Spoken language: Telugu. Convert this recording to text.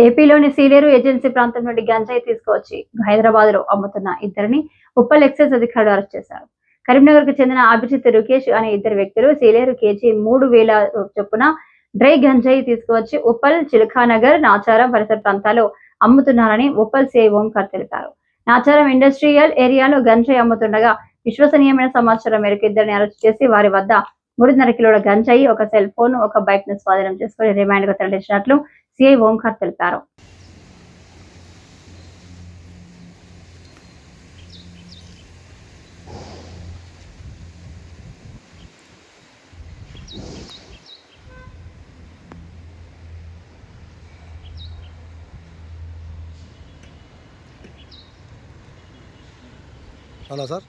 ఏపీలోని సీలేరు ఏజెన్సీ ప్రాంతం నుండి గంజాయి తీసుకువచ్చి హైదరాబాద్లో అమ్ముతున్న ఇద్దరిని ఉప్పల్ ఎక్సైజ్ అధికారులు అరెస్ట్ చేశారు. కరీంనగర్కు చెందిన అభిజిత్ రుకేష్ అనే ఇద్దరు వ్యక్తులు సీలేరు కేజీ మూడు వేల చొప్పున డ్రై గంజాయి తీసుకువచ్చి ఉప్పల్ చిలకానగర్ నాచారం పరిసర ప్రాంతాల్లో అమ్ముతున్నారని ఉప్పల్ సిఐ ఓంకార్ తెలిపారు. నాచారం ఇండస్ట్రియల్ ఏరియాలో గంజాయి అమ్ముతుండగా విశ్వసనీయమైన సమాచారం మేరకు ఇద్దరిని అరెస్ట్ చేసి వారి వద్ద మూడున్నర కిలోల గంజాయి ఒక సెల్ ఫోన్ ఒక బైక్ను స్వాధీనం చేసుకుని రిమాండ్కు తరలించినట్లు సిఐ ఓంకార్ తెలిపారు చాలా సార్